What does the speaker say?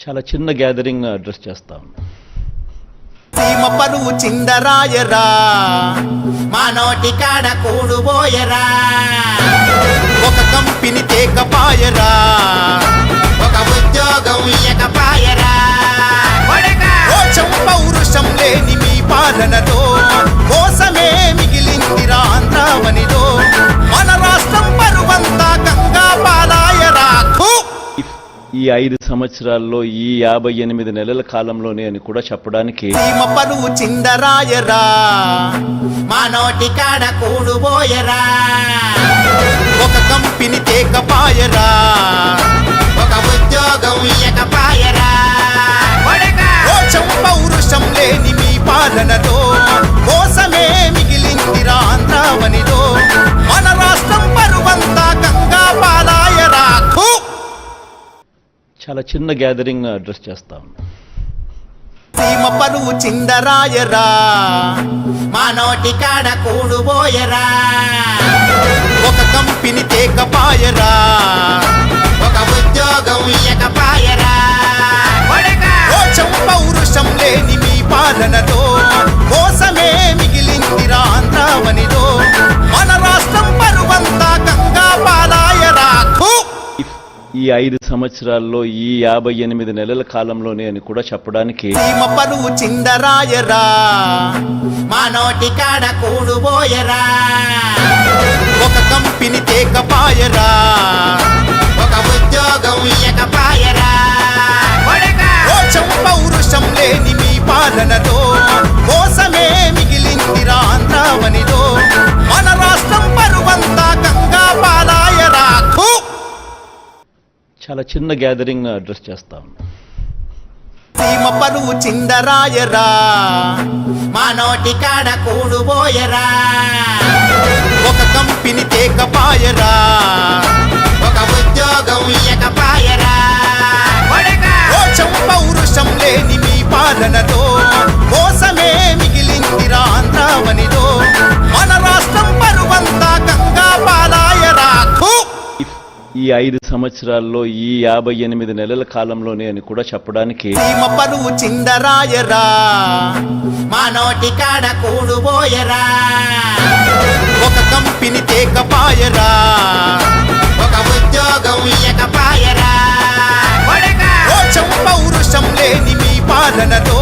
చాలా చిన్న gathering address చేస్తాం సీమ పరువు చిందరాయరా మా కాడ కూడుబోయరా ఒక ఈ ఐదు సంవత్సరాల్లో ఈ యాభై ఎనిమిది నెలల కాలంలోనే అని కూడా చెప్పడానికి పరువు చిందరాయరా మా నోటి కాడ కూడుబోయరా ఒక కంపెనీ తేకపాయరా ఒక ఉద్యోగం ఇయకపాయరా పౌరుషం లేని మీ పాలనతో కోసమే మిగిలిందిరా ఆంధ్రావనిలో. మన చాలా చిన్న గ్యాదరింగ్ అడ్రస్ చేస్తాం సీమ పరువు చిందరాయరా మానోటి కాడ కూడుబోయరా ఒక కంపెనీ తేకపాయరా ఈ ఐదు సంవత్సరాల్లో ఈ యాభై ఎనిమిది నెలల కాలంలోనే అని కూడా చెప్పడానికి మా నోటి కాడ ఒక చాలా చిన్న గ్యాదరింగ్ అడ్రస్ చేస్తాం సీమ పరువు చిందరాయరా మా నోటి కాడ కూడుబోయరా ఒక కంపెనీ తేకపాయరా ఒక ఉద్యోగం ఈ ఐదు సంవత్సరాల్లో ఈ యాభై ఎనిమిది నెలల కాలంలోనే అని కూడా చెప్పడానికి చిందరాయరా మానోటి కాడ కూడుబోయరా ఒక కంపెనీ తేకపాయరా ఒక ఉద్యోగం ఇయ్యకపాయరా పౌరుషం లేని మీ పాలనతో